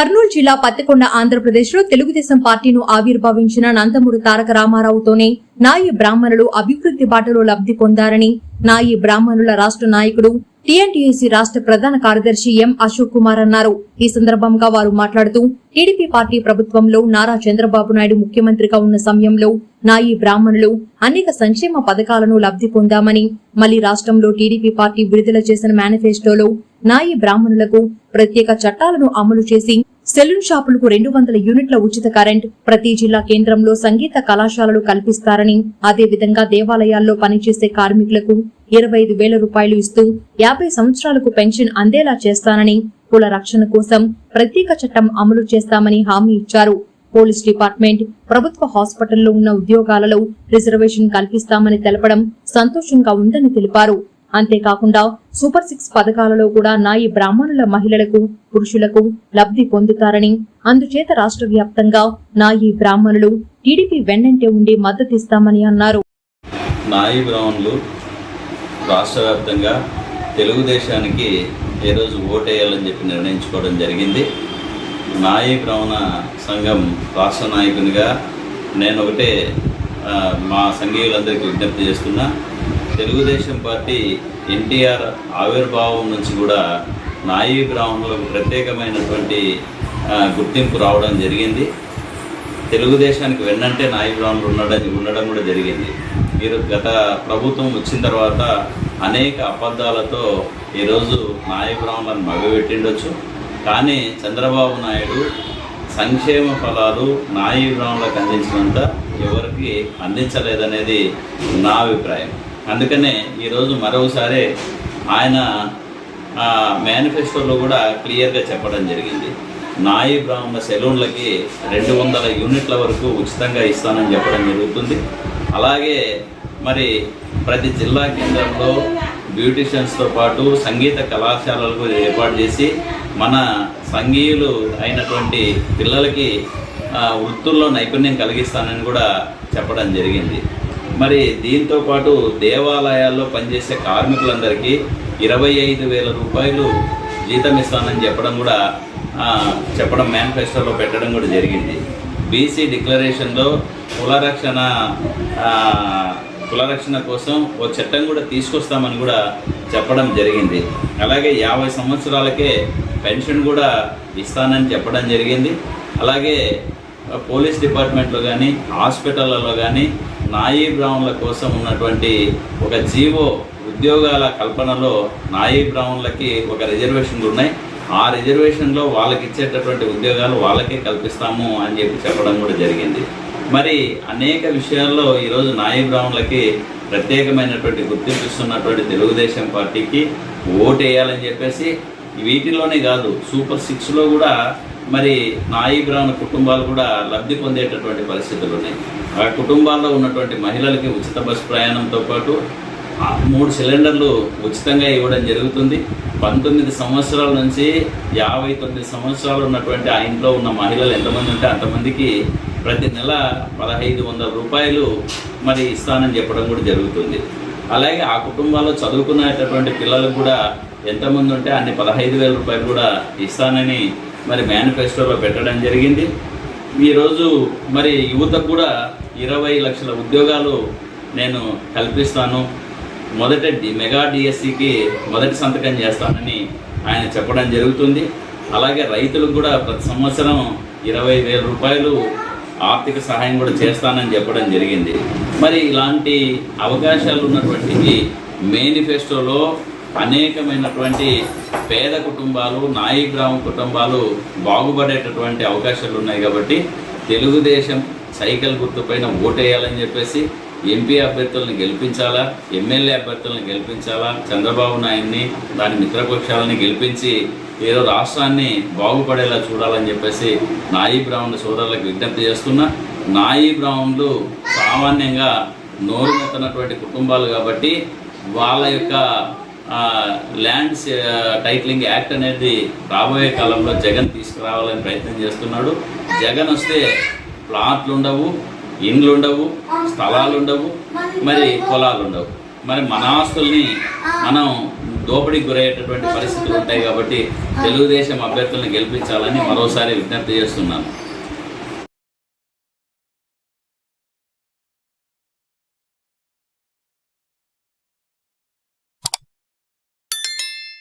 కర్నూలు జిల్లా పత్తికొండ ఆంధ్రప్రదేశ్లో తెలుగుదేశం పార్టీను ఆవిర్భవించిన నందమూరి తారక రామారావుతోనే నాయి బ్రాహ్మణులు అభివృద్ధి బాటలో లబ్ధి పొందారని నాయి బ్రాహ్మణుల రాష్ట్ర నాయకుడు టీఎన్టీయూసీ రాష్ట్ర ప్రధాన కార్యదర్శి ఎం అశోక్ కుమార్ అన్నారు. ఈ సందర్భంగా వారు మాట్లాడుతూ టీడీపీ పార్టీ ప్రభుత్వంలో నారా చంద్రబాబు నాయుడు ముఖ్యమంత్రిగా ఉన్న సమయంలో నాయి బ్రాహ్మణులు అనేక సంక్షేమ పథకాలను లబ్ధి పొందామని మళ్ళీ రాష్ట్రంలో టీడీపీ పార్టీ విడుదల చేసిన మేనిఫెస్టోలో నాయి బ్రాహ్మణులకు ప్రత్యేక చట్టాలను అమలు చేసి సెలూన్ షాపులకు రెండు వందల యూనిట్ల ఉచిత కరెంట్ ప్రతి జిల్లా కేంద్రంలో సంగీత కళాశాలలు కల్పిస్తారని అదేవిధంగా దేవాలయాల్లో పనిచేసే కార్మికులకు ఇరవై ఐదు వేల రూపాయలు ఇస్తూ యాభై సంవత్సరాలకు పెన్షన్ అందేలా చేస్తానని కుల రక్షణ కోసం ప్రత్యేక చట్టం అమలు చేస్తామని హామీ ఇచ్చారు. పోలీస్ డిపార్ట్మెంట్ ప్రభుత్వ హాస్పిటల్లో ఉన్న ఉద్యోగాలలో రిజర్వేషన్ కల్పిస్తామని తెలపడం సంతోషంగా ఉందని తెలిపారు. అంతేకాకుండా సూపర్ సిక్స్ పథకాలలో కూడా నాయి బ్రాహ్మణుల మహిళలకు పురుషులకు లబ్ధి పొందుతారని అందుచేత రాష్ట్ర వ్యాప్తంగా నాయి బ్రాహ్మణులు టీడీపీ వెన్నంటే ఉండి మద్దతిస్తామని అన్నారు. నాయి బ్రాహ్మణులు రాష్ట్ర వ్యాప్తంగా తెలుగుదేశానికి ఏ రోజు ఓటేయాలని చెప్పి నిర్ణయించుకోవడం జరిగింది. నాయి బ్రాహ్మణ సంఘం రాష్ట్ర నాయకునిగా నేను ఒకటే మా సంఘీయులందరికీ విజ్ఞప్తి చేస్తున్నా తెలుగుదేశం పార్టీ ఎన్టీఆర్ ఆవిర్భావం నుంచి కూడా నాయి గ్రామంలో ప్రత్యేకమైనటువంటి గుర్తింపు రావడం జరిగింది. తెలుగుదేశానికి వెన్నంటే నాయ గ్రామంలో ఉండడం ఉండడం కూడా జరిగింది. మీరు గత ప్రభుత్వం వచ్చిన తర్వాత అనేక అబద్ధాలతో ఈరోజు నాయ బ్రాహ్మణులను మభ్యపెట్టిండొచ్చు. కానీ చంద్రబాబు నాయుడు సంక్షేమ ఫలాలు నాయు బ్రాహ్మణులకు అందించినంత ఎవరికి అందించలేదనేది నా అభిప్రాయం. అందుకనే ఈరోజు మరోసారి ఆయన మేనిఫెస్టోలో కూడా క్లియర్గా చెప్పడం జరిగింది. నాయి బ్రాహ్మణ సెలూన్లకి రెండు వందల యూనిట్ల వరకు ఉచితంగా ఇస్తానని చెప్పడం జరుగుతుంది. అలాగే మరి ప్రతి జిల్లా కేంద్రంలో బ్యూటిషియన్స్తో పాటు సంగీత కళాశాలలకు ఏర్పాటు చేసి మన సంగీయులు అయినటువంటి పిల్లలకి వృత్తుల్లో నైపుణ్యం కలిగిస్తానని కూడా చెప్పడం జరిగింది. మరి దీంతో పాటు దేవాలయాల్లో పనిచేసే కార్మికులందరికీ ఇరవై ఐదు వేల రూపాయలు జీతం ఇస్తానని చెప్పడం కూడా చెప్పడం మేనిఫెస్టోలో పెట్టడం కూడా జరిగింది. బీసీ డిక్లరేషన్లో కులరక్షణ కుల కులరక్షణ కోసం ఓ చట్టం కూడా తీసుకొస్తామని కూడా చెప్పడం జరిగింది. అలాగే యాభై సంవత్సరాలకే పెన్షన్ కూడా ఇస్తానని చెప్పడం జరిగింది. అలాగే పోలీస్ డిపార్ట్మెంట్లో కానీ హాస్పిటళ్ళలో కానీ నాయీ బ్రాహ్మణుల కోసం ఉన్నటువంటి ఒక జీవో ఉద్యోగాల కల్పనలో నాయీ బ్రాహ్మణులకి ఒక రిజర్వేషన్లు ఉన్నాయి. ఆ రిజర్వేషన్లో వాళ్ళకి ఇచ్చేటటువంటి ఉద్యోగాలు వాళ్ళకే కల్పిస్తాము అని చెప్పి చెప్పడం కూడా జరిగింది. మరి అనేక విషయాల్లో ఈరోజు నాయి బ్రాహ్మణులకి ప్రత్యేకమైనటువంటి గుర్తింపు ఇస్తున్నటువంటి తెలుగుదేశం పార్టీకి ఓటు వేయాలని చెప్పేసి వీటిలోనే కాదు సూపర్ సిక్స్లో కూడా మరి నాయి బ్రాహ్మణ కుటుంబాలు కూడా లబ్ధి పొందేటటువంటి పరిస్థితులు ఉన్నాయి ఆ కుటుంబాల్లో ఉన్నటువంటి మహిళలకి ఉచిత బస్ ప్రయాణంతో పాటు మూడు సిలిండర్లు ఉచితంగా ఇవ్వడం జరుగుతుంది. పంతొమ్మిది సంవత్సరాల నుంచి యాభై తొమ్మిది సంవత్సరాలు ఉన్నటువంటి ఆ ఇంట్లో ఉన్న మహిళలు ఎంతమంది ఉంటే అంతమందికి ప్రతి నెల పదహైదు వందల రూపాయలు మరి ఇస్తానని చెప్పడం కూడా జరుగుతుంది. అలాగే ఆ కుటుంబాల్లో చదువుకునేటటువంటి పిల్లలకు కూడా ఎంతమంది ఉంటే అన్ని పదహైదు వేల రూపాయలు కూడా ఇస్తానని మరి మేనిఫెస్టోలో పెట్టడం జరిగింది. ఈరోజు మరి యువతకు కూడా ఇరవై లక్షల ఉద్యోగాలు నేను కల్పిస్తాను. మొదట డి- మెగా డిఎస్సికి మొదటి సంతకం చేస్తానని ఆయన చెప్పడం జరుగుతుంది. అలాగే రైతులకు కూడా ప్రతి సంవత్సరం ఇరవై వేల రూపాయలు ఆర్థిక సహాయం కూడా చేస్తానని చెప్పడం జరిగింది. మరి ఇలాంటి అవకాశాలు ఉన్నటువంటి మేనిఫెస్టోలో అనేకమైనటువంటి పేద కుటుంబాలు నాయి గ్రామ కుటుంబాలు బాగుపడేటటువంటి అవకాశాలు ఉన్నాయి కాబట్టి తెలుగుదేశం సైకిల్ గుర్తుపైన ఓటేయాలని చెప్పేసి ఎంపీ అభ్యర్థులను గెలిపించాలా ఎమ్మెల్యే అభ్యర్థులను గెలిపించాలా చంద్రబాబు నాయుడిని దాని మిత్రపక్షాలని గెలిపించి ఏదో రాష్ట్రాన్ని బాగుపడేలా చూడాలని చెప్పేసి నాయి బ్రాహ్మణ సోదరులకు విజ్ఞప్తి చేస్తున్నా. నాయి బ్రాహ్మణులు సామాన్యంగా నోరు మెత్తనటువంటి కుటుంబాలు కాబట్టి వాళ్ళ యొక్క ల్యాండ్స్ టైట్లింగ్ టైటిలింగ్ యాక్ట్ అనేది రాబోయే కాలంలో జగన్ తీసుకురావాలని ప్రయత్నం చేస్తున్నాడు. జగన్ వస్తే ప్లాట్లు ఉండవు ఇండ్లు ఉండవు స్థలాలు ఉండవు మరి పొలాలు ఉండవు మరి మన ఆస్తుల్ని మనం దోపిడీకి గురయ్యేటటువంటి పరిస్థితులు ఉంటాయి కాబట్టి తెలుగుదేశం అభ్యర్థులను గెలిపించాలని మరోసారి విజ్ఞప్తి చేస్తున్నాను.